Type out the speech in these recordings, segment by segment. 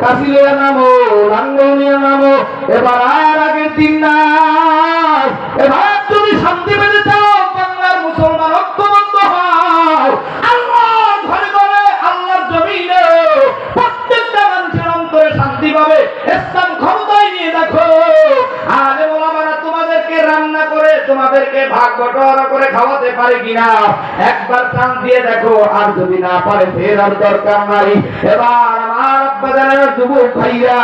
কাশি লইয়া নামো রাঙ্গনিয়া নিয়ে নামো এবার আর আগের দিন নাই এবার করে তোমাদেরকে ভাগ বটোয়ারা করে খাওয়াতে পারে কিনা? একবার চান দিয়ে দেখো, আর যদি না পারে ফের আর দরকার নাই। এবার আমার আব্বাজানের যুবক ভাইয়া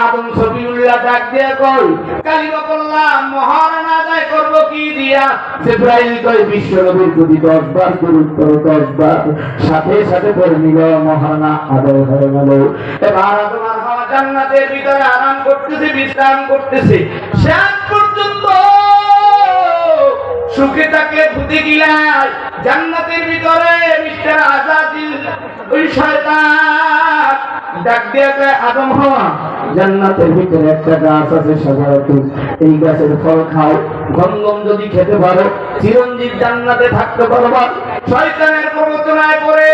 আদম সবিউল্লাহ ডাক দিয়ে কই কালিমা বললাম মহারানা আদায় করব কি দিয়া? জিব্রাইল কই বিশ্ব নবীর যদি দশ বার গুরুত্ব দশ বার, সাথে সাথে করে নিল মহারানা আদায় হয়ে গেল। এবার তোমার হাওয়া জান্নাতের ভিতরে আরাম করতেছে, বিশ্রাম করতেছে। শেষ পর্যন্ত সুখে থাকলে ভূতে গিলায় জান্নাতের ভিতরে মিস্টার আজাদিল ওই শয়তান। ডাক দিয়ে কয়, আদম হওয়া জান্নাতের ভিতরে একটা গাছ আছে সাজারতুল এই গাছের ফল খাও। গন্ধম যদি খেতে পারো, চিরঞ্জীব জান্নাতে থাকতে পারবা। শয়তানের প্রবচনায় পড়ে,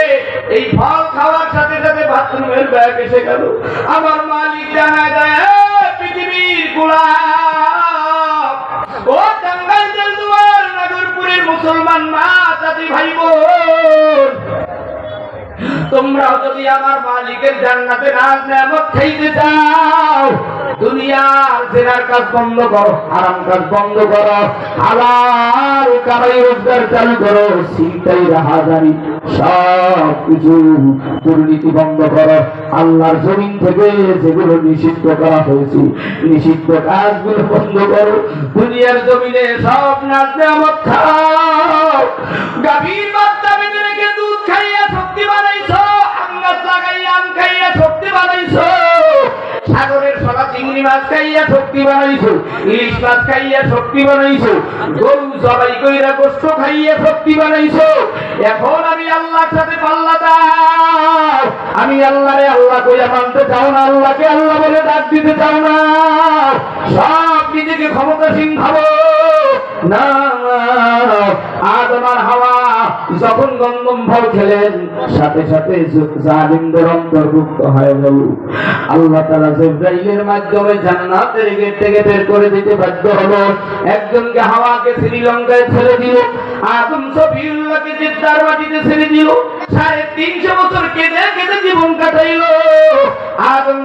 এই ফল খাওয়ার সাথে সাথে বাথরুমের ব্যাগ এসে গেল। আমার মালিক জানায় দেয় পৃথিবীর গোলাপ মুসলমান মা জাতি ভাই বোন তোমরাও যদি আমার মালিকের জান্নাতে নাজ নেমত খাইতে চাও দুর্নীতি বন্ধ আল্লাহর জমিন থেকে যেগুলো নিষিদ্ধ করা হয়েছে, নিষিদ্ধ কাজগুলো বন্ধ করো। দুনিয়ার জমিনে সব নাচ খাও। গাভীর চিংড়ি মাছ খাইয়া শক্তি বানাইছো, ইলিশ মাছ খাইয়া শক্তি বানাইছো, গরু জবাই কইরা গোস্ত খাইয়া শক্তি বানাইছো। এখন আমি আল্লাহর সাথে পাল্লা দাও আমি আল্লাহরে আল্লাহ কইয়া মানতে চাও না, আল্লাহকে আল্লাহ বলে ডাক দিতে চাও না। সব নিজেকে ক্ষমতাসীন ভাবো। না যখন গন্ধম ফল খেলেন, সাথে সাথে জালিমদের অন্তর্ভুক্ত হয়ে গেল। আল্লাহ তাআলা জিব্রাইলের মাধ্যমে জান্নাতের গেট থেকে বের করে দিতে বাধ্য হলো। একজনকে হাওয়াকে শ্রীলঙ্কায় ছেড়ে দিল, আদম সফিউল্লাহকে মাটিতে ছেড়ে দিল, সাড়ে তিনশো বছর কেঁদে কেঁদে জীবন কাটাইলো।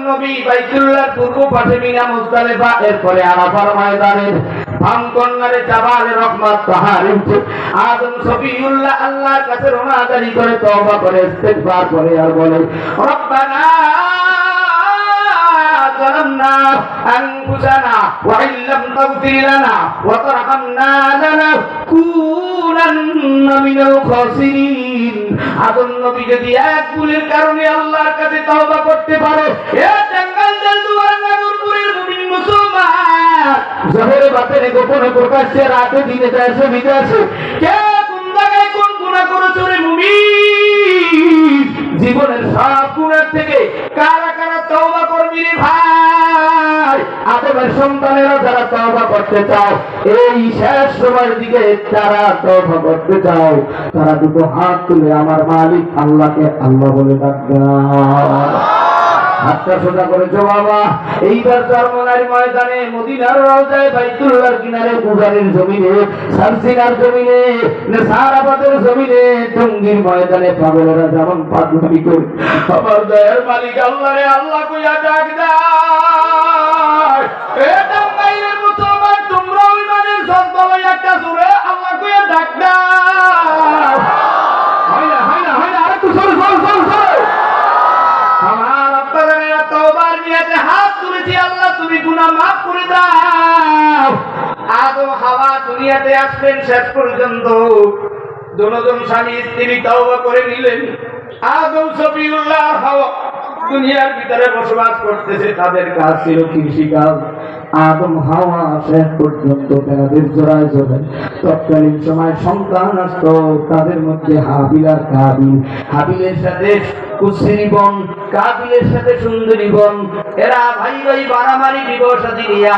নবী বাইতুল্লাহর পূর্ব পাশে মিনা মুজদালেফা, এরপরে আরাফার ময়দানের ভামকন্নারে জাবালে রহমত পাহাড়ে উঠে আদম সফিউল্লাহ আল্লাহর কাছে রোনাদারি করে তওবা করে ইস্তেগফার করে আর বলে রব্বানা ظلمنا أنفسنا وإن لم تغفر لنا وترحمنا لنكونن من الخاسرين আদম নবী যদি এক ভুলের কারণে আল্লাহর কাছে তওবা করতে পারে গোপনে প্রকাশ্যে রাতে দিনে দেশে বিদেশে কে কোন জায়গায় কোন করেছ রে মুমিন? জীবনের সব গুণের থেকে কারা কারা তওবা করবি রে ভাই? আদমের সন্তানেরা যারা তওবা করতে চাও, এই শেষ সময়ের দিকে যারা তওবা করতে চাও, তারা দুটো হাত তুলে আমার মালিক আল্লাহকে আল্লাহ বলে ডাকবে হাতটা সোজা করেছ বাবা। এইবার চরমনার ময়দানে মদিনার রাজায় বাইতুল্লাহর কিনারে পূজারের জমিনে সারসিনার জমিনে সারাবাদের জমিনে, টঙ্গির ময়দানে পাগলেরা যেমন পাগলামি করে। আমার দয়ার মালিক আল্লাহ রে আল্লাহ কইয়া ডাক গুনাহ মাফ করে দাও। আদম, হাওয়া দুনিয়াতে আসবেন শেষ পর্যন্ত। দুজন স্বামী স্ত্রী তওবা করে নিলেন। আদম সফিউল্লাহ হাওয়া দুনিয়ার ভিতরে বসবাস করতেছে, তাদের কাজ ছিল কৃষিকাজ আদম, হাওয়া শেষ পর্যন্ত তাদের জোড়ায় জোড়ে তৎকালীন সময় সন্তান আসতো, তাদের মধ্যে হাবিল আর কাবিল। হাবিলের সাথে কুসিনী বন কাবিলের সাথে সুন্দরী বন। এরা ভাই ভাই বাড়ামারি বিবাহ সাথী নিয়া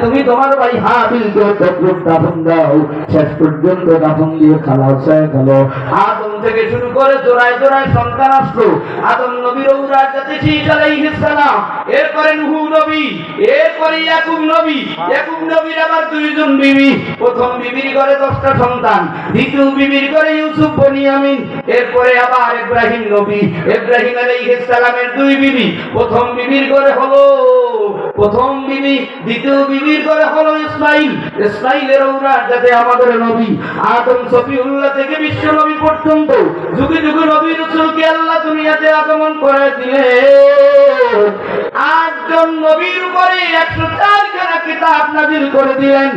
তুমি তোমার ভাই দাও। শেষ পর্যন্ত দাফন দিয়ে আদম থেকে শুরু করে জোড়ায় জোড়ায় সন্তান আসলো। আদম নবীর এরপরে নবী আবার ইব্রাহিম নবী। ইব্রাহিম আলাইহিস সালামের দুই বিবি। প্রথম বিবির ঘরে হলো প্রথম বিবি, দ্বিতীয় বিবির ঘরে হলো ইসমাইল। ইসমাইলের ঔরাজ যাতে আমাদের নবী, আদম, সফিউল্লাহ থেকে বিশ্ব নবী পর্যন্ত, যুগে যুগে নবী রসুলকে আল্লাহ দুনিয়াতে আগমন করে দিলে। আটজন নবীর উপরে একশো চারখানা কিতাব নাজিল করে দিলেন।